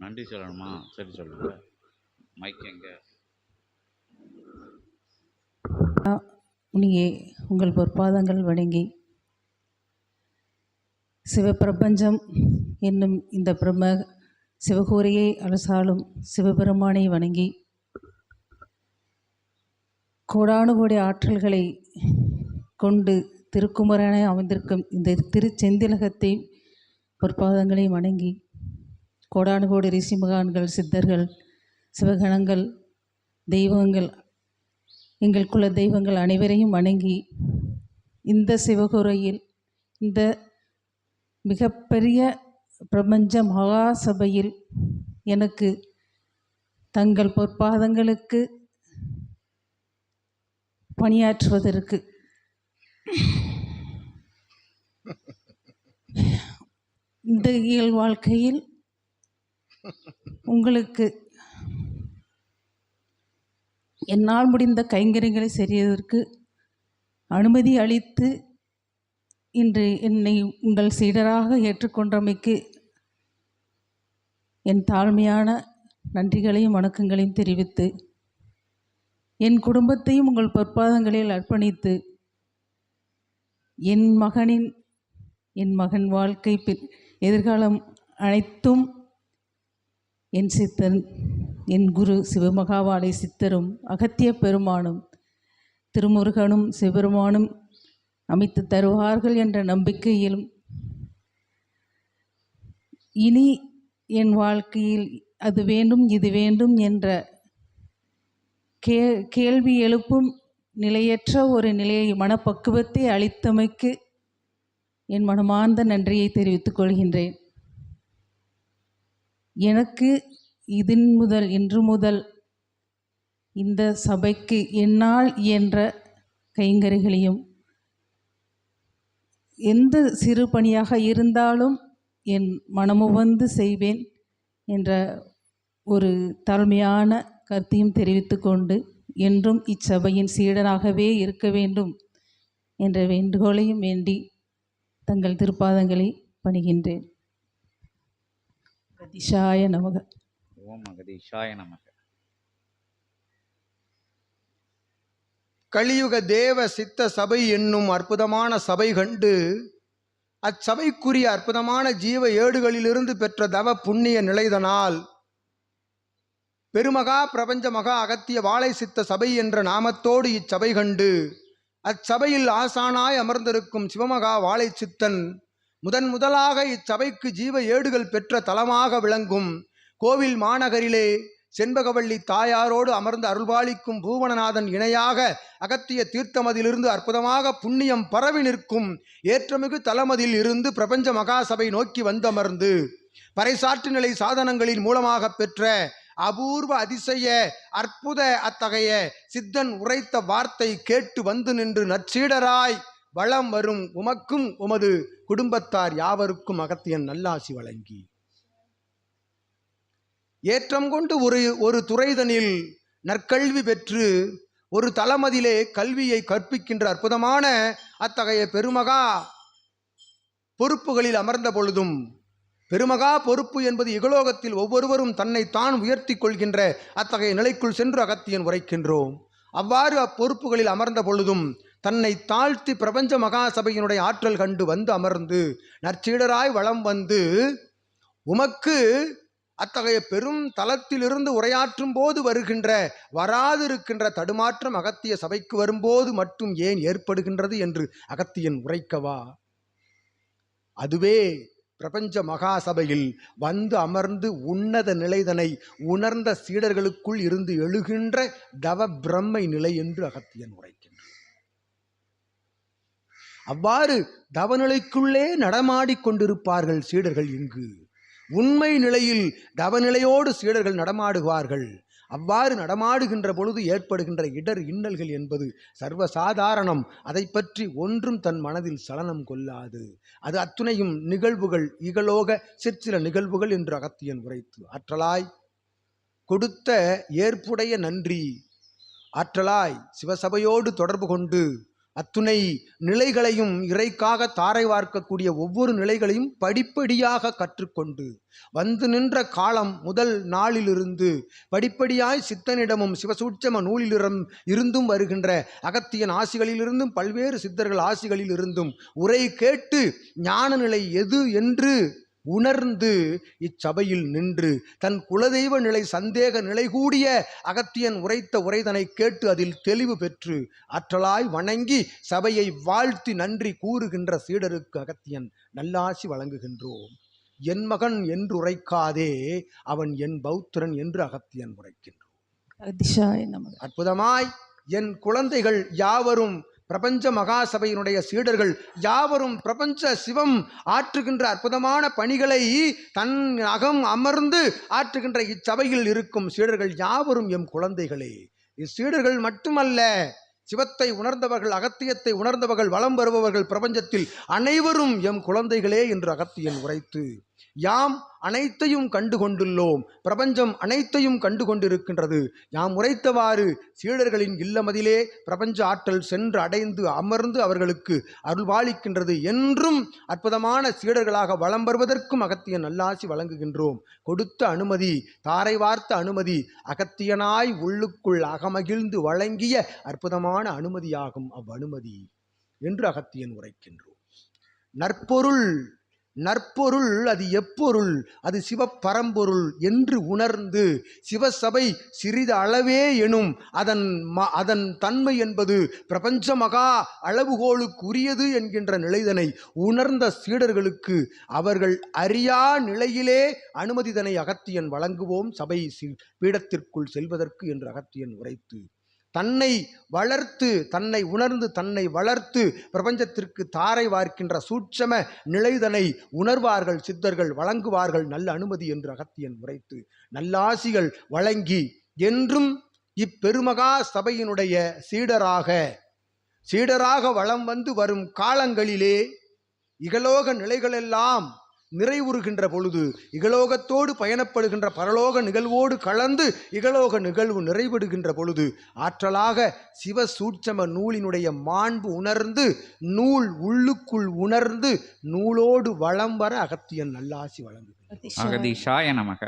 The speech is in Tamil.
நன்றி சொல்லணுமா? சரி சொல்லுங்க மைக் எங்க? உனியே உங்கள் பொற்பாதங்கள் வணங்கி. சிவப்பிரபஞ்சம் என்னும் இந்த பிரம்ம சிவகூரையை அரசாளும் சிவபெருமானை வணங்கி. கோடானு கோடி ஆற்றல்களை கொண்டு திருக்குமரனை அமைந்திருக்கும் இந்த திருச்செந்திலகத்தை பொற்பாதங்களை வணங்கி. கோடானு கோடி ரிஷி மகான்கள் சித்தர்கள் சிவகணங்கள் தெய்வங்கள் எங்கள் குல தெய்வங்கள் அனைவரையும் வணங்கி இந்த சிவகுரையில் இந்த மிகப்பெரிய பிரபஞ்ச மகா சபையில் எனக்கு தங்கள் பொற்பாதங்களுக்கு பணியாற்றுவதற்கு இந்த இயல் வாழ்க்கையில் உங்களுக்கு என்னால் முடிந்த கைங்கரியங்களை செய்வதற்கு அனுமதி அளித்து இன்று என்னை உங்கள் சீடராக ஏற்றுக்கொண்டமைக்கு என் தாழ்மையான நன்றிகளையும் வணக்கங்களையும் தெரிவித்து என் குடும்பத்தையும் உங்கள் பொற்பாதங்களில் அர்ப்பணித்து என் மகனின் என் மகன் வாழ்க்கை எதிர்காலம் அனைத்தும் என் சித்தன் என் குரு சிவமகாவாலை சித்தரும் அகத்திய பெருமானும் திருமுருகனும் சிவபெருமானும் அமைத்து தருவார்கள் என்ற நம்பிக்கையிலும் இனி என் வாழ்க்கையில் அது வேண்டும் இது வேண்டும் என்ற கே கேள்வி எழுப்பும் நிலையற்ற ஒரு நிலையை மனப்பக்குவத்தை அளித்தமைக்கு என் மனமார்ந்த நன்றியை தெரிவித்துக் கொள்கின்றேன். எனக்கு இதன் முதல் இன்று முதல் இந்த சபைக்கு என்னால் இயன்ற கைங்கரிகளையும் எந்த சிறு பணியாக இருந்தாலும் என் மனமுவந்து செய்வேன் என்ற ஒரு தாழ்மையான கருத்தையும் தெரிவித்துக்கொண்டு என்றும் இச்சபையின் சீடனாகவே இருக்க வேண்டும் என்ற வேண்டுகோளையும் வேண்டி தங்கள் திருப்பாதங்களை பணிகின்றேன். திஷாய நமக. ஓம் மகதீஷாய நமக. கலியுக தேவ சித்த சபை என்னும் அற்புதமான சபை கண்டு அச்சபைக்குரிய அற்புதமான ஜீவ ஏடுகளிலிருந்து பெற்ற தவ புண்ணிய நிலைதனால் பெருமகா பிரபஞ்ச மகா அகத்திய வாழை சித்த சபை என்ற நாமத்தோடு இச்சபை கண்டு அச்சபையில் ஆசானாய் அமர்ந்திருக்கும் சிவமகா வாழை சித்தன் முதன் முதலாக இச்சபைக்கு ஜீவ ஏடுகள் பெற்ற தலமாக விளங்கும். கோவில் மாநகரிலே செண்பகவள்ளி தாயாரோடு அமர்ந்து அருள்பாலிக்கும் பூவனநாதன் இணையாக அகத்திய தீர்த்தமதிலிருந்து அற்புதமாக புண்ணியம் பரவி நிற்கும். ஏற்றமிகு தலமதில் இருந்து பிரபஞ்ச மகாசபை நோக்கி வந்தமர்ந்து பறைசாற்று நிலை சாதனங்களின் மூலமாக பெற்ற அபூர்வ அதிசய அற்புத அத்தகைய சித்தன் உரைத்த வார்த்தை கேட்டு வந்து நின்று நற்சீடராய் வளம் வரும் உமக்கும் உமது குடும்பத்தார் யாவருக்கும் அகத்தியன் நல்லாசி வழங்கி. ஏற்றம் கொண்டு ஒரு ஒரு துறைதனில் நற்கல்வி பெற்று ஒரு தளமதிலே கல்வியை கற்பிக்கின்ற அற்புதமான அத்தகைய பெருமகா பொறுப்புகளில் அமர்ந்த பொழுதும் பெருமகா பொறுப்பு என்பது இகலோகத்தில் ஒவ்வொருவரும் தன்னை தான் உயர்த்தி கொள்கின்ற அத்தகைய நிலைக்குள் சென்று அகத்தியன் உரைக்கின்றோம். அவ்வாறு அப்பொறுப்புகளில் அமர்ந்த பொழுதும் தன்னை தாழ்த்தி பிரபஞ்ச மகாசபையினுடைய ஆற்றல் கண்டு வந்து அமர்ந்து நற்சீடராய் வளம் வந்து உமக்கு அத்தகைய பெரும் தளத்திலிருந்து உரையாற்றும் போது வருகின்ற வராதிருக்கின்ற தடுமாற்றம் அகத்திய சபைக்கு வரும்போது மட்டும் ஏன் ஏற்படுகின்றது என்று அகத்தியன் உரைக்கவா? அதுவே பிரபஞ்ச மகாசபையில் வந்து அமர்ந்து உன்னத நிலைதனை உணர்ந்த சீடர்களுக்குள் இருந்து எழுகின்ற தவ பிரம்மை நிலை என்று அகத்தியன் உரை அவ்வாறு தவநிலைக்குள்ளே நடமாடிக்கொண்டிருப்பார்கள் சீடர்கள் இங்கு. உண்மை நிலையில் தவநிலையோடு சீடர்கள் நடமாடுவார்கள். அவ்வாறு நடமாடுகின்ற பொழுது ஏற்படுகின்ற இடர் இன்னல்கள் என்பது சர்வசாதாரணம். அதை பற்றி ஒன்றும் தன் மனதில் சலனம் கொள்ளாது. அது அத்துணையும் நிகழ்வுகள் இகலோக சிற்சில நிகழ்வுகள் என்று அகத்தியன் உரைத்து ஆற்றலாய் கொடுத்த ஏற்புடைய நன்றி. ஆற்றலாய் சிவசபையோடு தொடர்பு கொண்டு அத்துணை நிலைகளையும் இறைக்காக தாரை வார்க்கக்கூடிய ஒவ்வொரு நிலைகளையும் படிப்படியாக கற்றுக்கொண்டு வந்து நின்ற காலம் முதல் நாளிலிருந்து படிப்படியாய் சித்தனிடமும் சிவசூட்சம நூலிலிரும் இருந்தும் வருகின்ற அகத்தியன் ஆசிகளிலிருந்தும் பல்வேறு சித்தர்கள் ஆசிகளிலிருந்தும் உரை கேட்டு ஞான நிலை எது என்று உணர்ந்து இச்சபையில் நின்று தன் குலதெய்வ நிலை சந்தேக நிலை கூடிய அகத்தியன் உரைத்த உரைதனை கேட்டு அதில் தெளிவு பெற்று ஆற்றலாய் வணங்கி சபையை வாழ்த்தி நன்றி கூறுகின்ற சீடருக்கு அகத்தியன் நல்லாசி வழங்குகின்றோம். என் மகன் என்று உரைக்காதே அவன் என் பௌத்திரன் என்று அகத்தியன் உரைக்கின்றோம். அற்புதமாய் என் குழந்தைகள் யாவரும் பிரபஞ்ச மகாசபையினுடைய சீடர்கள் யாவரும் பிரபஞ்ச சிவம் ஆற்றுகின்ற அற்புதமான பணிகளை தன் அகம் அமர்ந்து ஆற்றுகின்ற இச்சபையில் இருக்கும் சீடர்கள் யாவரும் எம் குழந்தைகளே. இச்சீடர்கள் மட்டுமல்ல சிவத்தை உணர்ந்தவர்கள் அகத்தியத்தை உணர்ந்தவர்கள் வலம் வருபவர்கள் பிரபஞ்சத்தில் அனைவரும் எம் குழந்தைகளே என்று அகத்தியன் உரைத்து யாம் அனைத்தையும் கண்டு கொண்டுள்ளோம் பிரபஞ்சம் அனைத்தையும் கண்டு கொண்டிருக்கின்றது யாம் உரைத்தவாறு சீடர்களின் இல்லமதிலே பிரபஞ்ச ஆற்றல் சென்று அடைந்து அமர்ந்து அவர்களுக்கு அருள்வாளிக்கின்றது என்றும் அற்புதமான சீடர்களாக வலம் வருவதற்கும் அகத்தியன் நல்லாசி வழங்குகின்றோம். கொடுத்த அனுமதி தாரை வார்த்த அனுமதி அகத்தியனாய் உள்ளுக்குள் அகமகிழ்ந்து வழங்கிய அற்புதமான அனுமதியாகும். அவ்வனுமதி என்று அகத்தியன் உரைக்கின்றோம். நற்பொருள் நற்பொருள் அது எப்பொருள்? அது சிவப்பரம்பொருள் என்று உணர்ந்து சிவசபை சிறிது அளவே எனும் அதன் ம அதன் தன்மை என்பது பிரபஞ்ச மகா அளவுகோலுக்குரியது என்கின்ற நிலைதனை உணர்ந்த சீடர்களுக்கு அவர்கள் அறியா நிலையிலே அனுமதிதனை அகத்தியன் வழங்குவோம் சபை பீடத்திற்குள் செல்வதற்கு என்று அகத்தியன் உரைத்து தன்னை வளர்த்து தன்னை உணர்ந்து தன்னை வளர்த்து பிரபஞ்சத்திற்கு தாரை வார்க்கின்ற சூட்சம நிலைதனை உணர்வார்கள் சித்தர்கள் வழங்குவார்கள் நல்ல அனுமதி என்று அகத்தியன் உரைத்து நல்லாசிகள் வழங்கி என்றும் இப்பெருமகா சபையினுடைய சீடராக சீடராக வளம் வந்து வரும் காலங்களிலே இகலோக நிலைகளெல்லாம் நிறைவுறுகின்ற பொழுது இகலோகத்தோடு பயணப்படுகின்ற பரலோக நிகழ்வோடு கலந்து இகலோக நிகழ்வு நிறைவிடுகின்ற பொழுது ஆற்றலாக சிவ சூட்சம நூலினுடைய மாண்பு உணர்ந்து நூல் உள்ளுக்குள் உணர்ந்து நூலோடு வளம் வர அகத்தியன் நல்லாசி வழங்குகிறார் அகதீஷாய நமக.